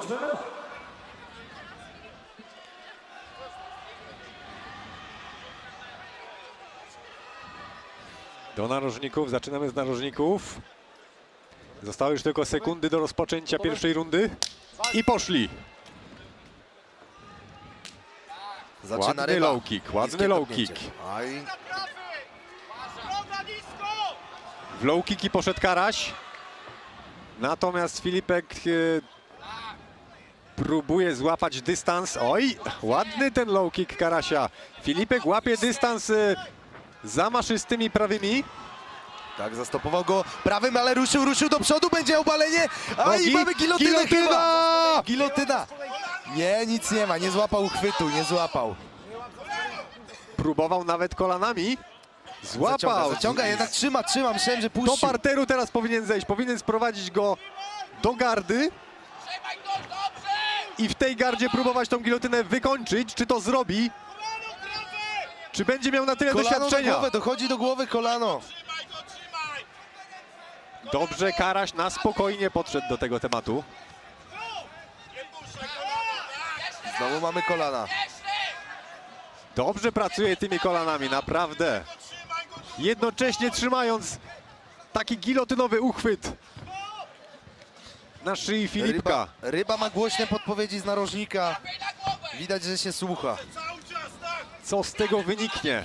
rozpoczniemy. Do narożników, zaczynamy z narożników. Zostały już tylko sekundy do rozpoczęcia pierwszej rundy. I poszli. Zaczyna Ładny ryba. low kick, ładny low kick. Aj, W low kicki poszedł Karaś. Natomiast Filipek e, próbuje złapać dystans. Oj, ładny ten low kick Karasia. Filipek łapie dystans e, za maszystymi prawymi. tak, zastopował go prawym, ale ruszył, ruszył do przodu, będzie obalenie. Aj, Nogi. mamy gilotynę Gilotyna! chyba. Gilotyna! Nie, nic nie ma, nie złapał uchwytu, nie złapał. Próbował nawet kolanami. Zaciąga, Złapał. zaciąga, jednak trzyma, trzyma, myślałem, że Do puścił. parteru teraz powinien zejść. Powinien sprowadzić go do gardy. I w tej gardzie próbować tą gilotynę wykończyć. Czy to zrobi? Czy będzie miał na tyle Kolano do doświadczenia? głowy, dochodzi do głowy kolano. Dobrze, Karaś na spokojnie podszedł do tego tematu. Znowu mamy kolana. Dobrze pracuje tymi kolanami, naprawdę. Jednocześnie trzymając taki gilotynowy uchwyt na szyi Filipka. Ryba, ryba ma głośne podpowiedzi z narożnika. Widać, że się słucha. Co z tego wyniknie?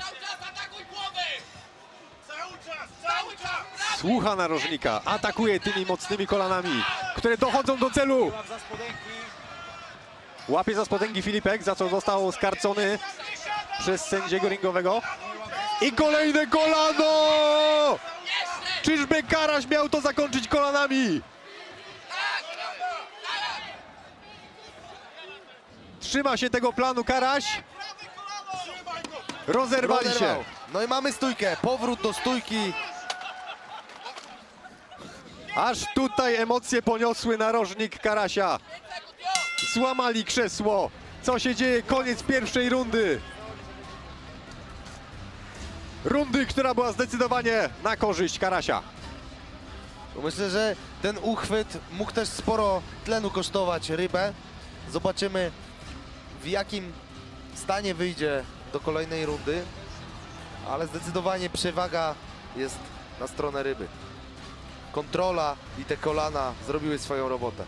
Słucha narożnika, atakuje tymi mocnymi kolanami, które dochodzą do celu. Łapie za spodenki Filipek, za co został skarcony przez sędziego ringowego. I kolejne kolano! Czyżby Karaś miał to zakończyć kolanami? Trzyma się tego planu Karaś. Rozerwali się. Rozerwał. No i mamy stójkę, powrót do stójki. Aż tutaj emocje poniosły narożnik Karasia. Złamali krzesło. Co się dzieje? Koniec pierwszej rundy. Rundy, która była zdecydowanie na korzyść Karasia. Myślę, że ten uchwyt mógł też sporo tlenu kosztować rybę. Zobaczymy w jakim stanie wyjdzie do kolejnej rundy. Ale zdecydowanie przewaga jest na stronę ryby. Kontrola i te kolana zrobiły swoją robotę.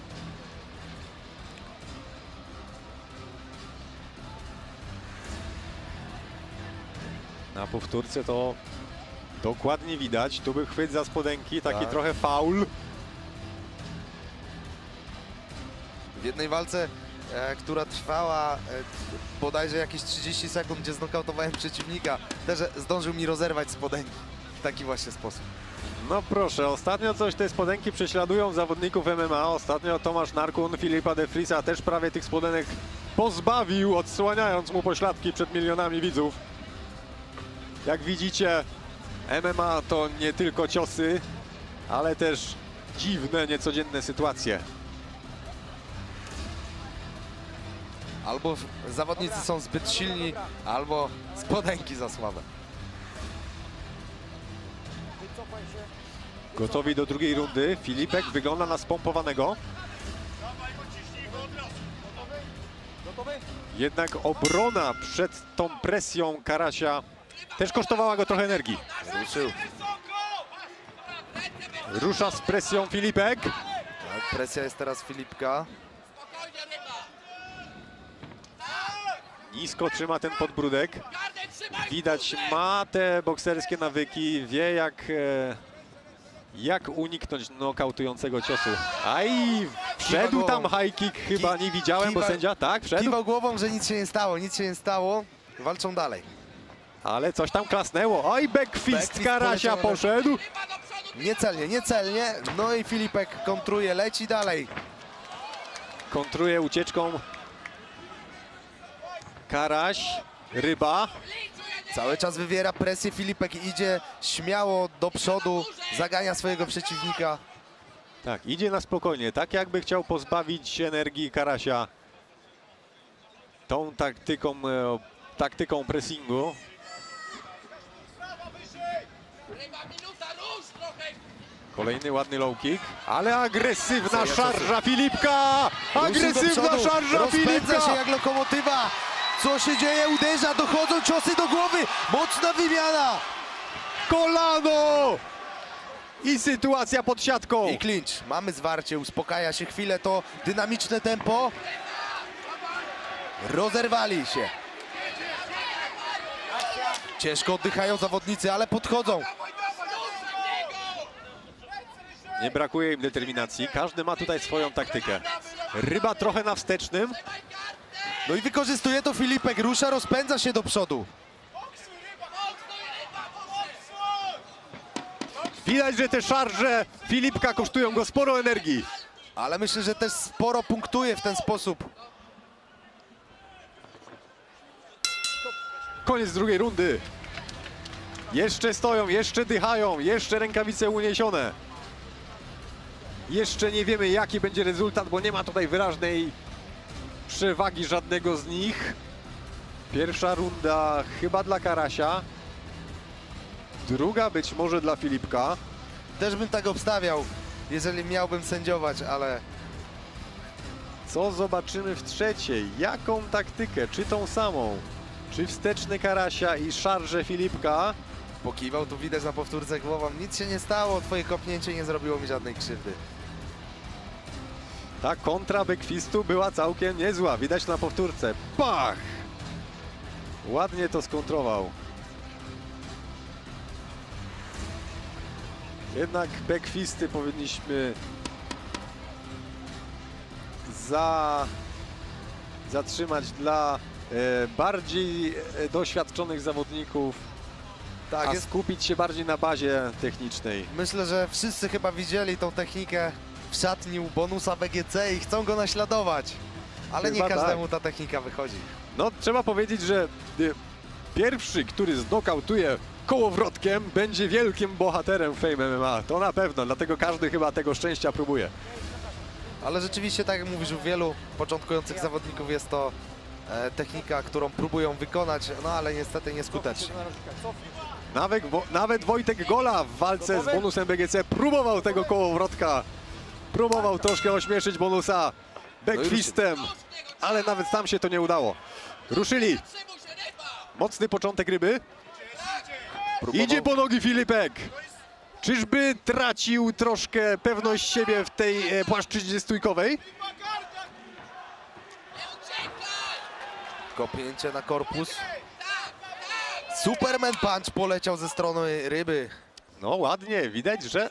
Na powtórce to dokładnie widać. Tu był chwyt za spodenki, taki Tak. trochę faul. W jednej walce, która trwała e, bodajże jakieś 30 sekund, gdzie znokautowałem przeciwnika, też zdążył mi rozerwać spodenki. W taki właśnie sposób. No proszę, ostatnio coś te spodenki prześladują zawodników MMA. Ostatnio Tomasz Narkun Filipa de Frisa też prawie tych spodenek pozbawił, odsłaniając mu pośladki przed milionami widzów. Jak widzicie, MMA to nie tylko ciosy, ale też dziwne, niecodzienne sytuacje. Albo zawodnicy są zbyt silni, albo spodenki za słabe. Gotowi do drugiej rundy. Filipek wygląda na spompowanego. Jednak obrona przed tą presją Karasia też kosztowała go trochę energii. Ruszył. Rusza z presją Filipek. Tak, presja jest teraz Filipka. Nisko trzyma ten podbródek. Widać, ma te bokserskie nawyki, wie jak, e, jak uniknąć nokautującego ciosu. Aj, wszedł tam high kick, chyba nie widziałem, bo sędzia, tak, wszedł, Kiwał głową, że nic się nie stało, nic się nie stało. Walczą dalej. ale coś tam klasnęło. Oj, backfist Karasia poszedł. Niecelnie, niecelnie. No i Filipek kontruje, leci dalej. Kontruje ucieczką Karaś, Ryba. Cały czas wywiera presję, Filipek idzie śmiało do przodu, zagania swojego przeciwnika. Tak, idzie na spokojnie, tak jakby chciał pozbawić energii Karasia tą taktyką, e, taktyką pressingu. Kolejny ładny low kick, ale agresywna szarża Filipka! Agresywna szarża Filipka! się jak lokomotywa. Co się dzieje? Uderza, dochodzą ciosy do głowy. Mocna wymiana. Kolano! I sytuacja pod siatką. I clinch. Mamy zwarcie, uspokaja się chwilę to dynamiczne tempo. Rozerwali się. Ciężko oddychają zawodnicy, ale podchodzą. Nie brakuje im determinacji, każdy ma tutaj swoją taktykę. Ryba trochę na wstecznym, No i wykorzystuje to Filipek. Rusza, rozpędza się do przodu. widać, że te szarże Filipka kosztują go sporo energii. Ale myślę, że też sporo punktuje w ten sposób. Koniec drugiej rundy. Jeszcze stoją, jeszcze dychają, jeszcze rękawice uniesione. Jeszcze nie wiemy jaki będzie rezultat, bo nie ma tutaj wyraźnej przewagi żadnego z nich. Pierwsza runda chyba dla Karasia. Druga być może dla Filipka. Też bym tak obstawiał, jeżeli miałbym sędziować, ale Co zobaczymy w trzeciej? Jaką taktykę? Czy tą samą? Czy wsteczny Karasia i szarże Filipka? pokiwał tu widać na powtórce głową. Nic się nie stało, twoje kopnięcie nie zrobiło mi żadnej krzywdy. Ta kontra Bekwistu była całkiem niezła. Widać na powtórce. Pach! Ładnie to skontrował. Jednak Bekwisty powinniśmy za zatrzymać dla e, bardziej e, doświadczonych zawodników, Tak, a skupić się bardziej na bazie technicznej. myślę, że wszyscy chyba widzieli tą technikę w szatni u bonusa BGC i chcą go naśladować. Ale nie Chyba każdemu ta technika wychodzi. No, trzeba powiedzieć, że y, pierwszy, który znokautuje kołowrotkiem, będzie wielkim bohaterem Fame MMA. To na pewno, dlatego każdy chyba tego szczęścia próbuje. Ale rzeczywiście, tak jak mówisz, u wielu początkujących zawodników jest to e, technika, którą próbują wykonać, no ale niestety nieskutecznie. Nawet, Wo- nawet Wojtek Gola w walce z bonusem BGC próbował tego kołowrotka. Próbował troszkę ośmieszyć bonusa backfistem, ale nawet tam się to nie udało. Ruszyli. Mocny początek ryby. Próbował- Idzie po nogi Filipek. Czyżby tracił troszkę pewność siebie w tej e, płaszczyźnie stójkowej? Kopnięcie na korpus. Superman punch poleciał ze strony ryby. No ładnie, widać, że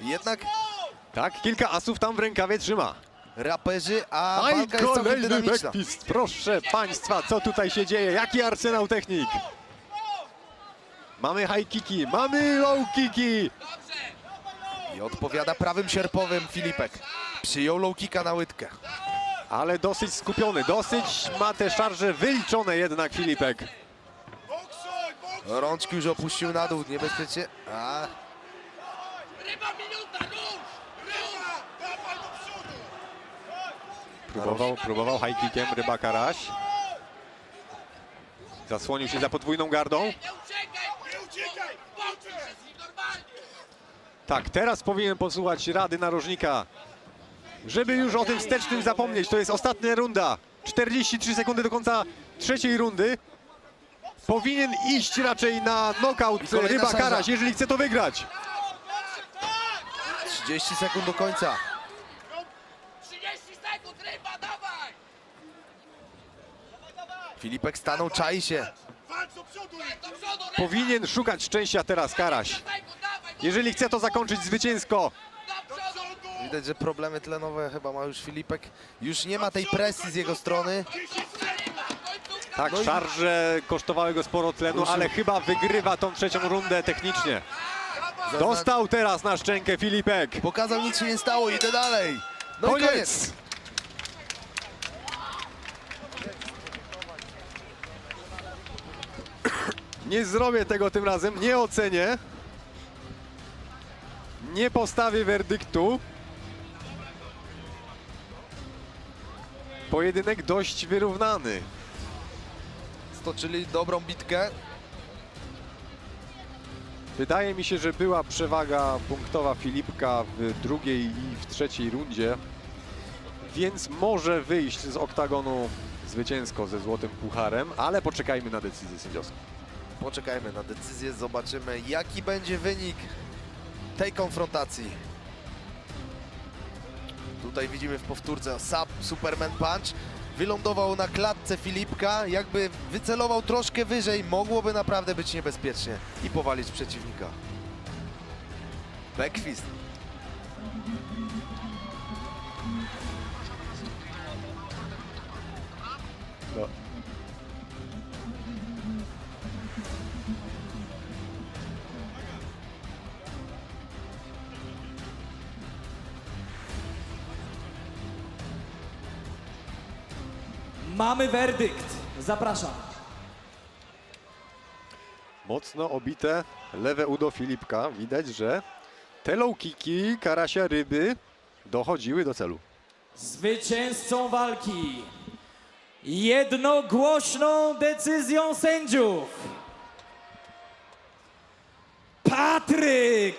Jednak tak, kilka asów tam w rękawie trzyma. raperzy, a Aj, walka jest całkiem kolejny dynamiczna. backfist. Proszę Państwa, co tutaj się dzieje? Jaki arsenał technik? Mamy high kicki, mamy low kicki. I odpowiada prawym sierpowym Filipek. Przyjął low kicka na łydkę. Ale dosyć skupiony, dosyć ma te szarże wyliczone jednak Filipek. Rączki już opuścił na dół, niebezpiecznie. A, Ryba minuta, rusz! Ryba! Dawaj do przodu! Próbował, próbował high kickiem Ryba Karaś. Zasłonił się za podwójną gardą. Nie uciekaj! Nie uciekaj! Boksuj się z nim normalnie! Tak, teraz powinien posłuchać rady narożnika, żeby już o tym wstecznym zapomnieć. To jest ostatnia runda. 43 sekundy do końca trzeciej rundy. Powinien iść raczej na knockout Ryba szansa. Karaś, jeżeli chce to wygrać. 30 sekund do końca. 30 sekund, ryba, dawaj! Filipek stanął, czai się. Powinien szukać szczęścia teraz Karaś. Jeżeli chce to zakończyć zwycięsko. Widać, że problemy tlenowe chyba ma już Filipek. Już nie ma tej presji z jego strony. 10 sekund! Końcówka! Tak, No szarże kosztowały go sporo tlenu, ale chyba wygrywa tą trzecią rundę technicznie. Dostał teraz na szczękę Filipek. Pokazał, nic się nie stało, idę dalej. No i koniec. Koniec! Nie zrobię tego tym razem, nie ocenię. Nie postawię werdyktu. Pojedynek dość wyrównany. Stoczyli dobrą bitkę. Wydaje mi się, że była przewaga punktowa Filipka w drugiej i w trzeciej rundzie, więc może wyjść z oktagonu zwycięsko ze złotym pucharem, ale poczekajmy na decyzję sędziowską. Poczekajmy na decyzję, zobaczymy jaki będzie wynik tej konfrontacji. Tutaj widzimy w powtórce Sub Superman Punch. Wylądował na klatce Filipka, jakby wycelował troszkę wyżej, mogłoby naprawdę być niebezpiecznie i powalić przeciwnika. Backfist. Mamy werdykt. Zapraszam. Mocno obite lewe udo Filipka. Widać, że te low kicki Karasia Ryby dochodziły do celu. Zwycięzcą walki jednogłośną decyzją sędziów Patryk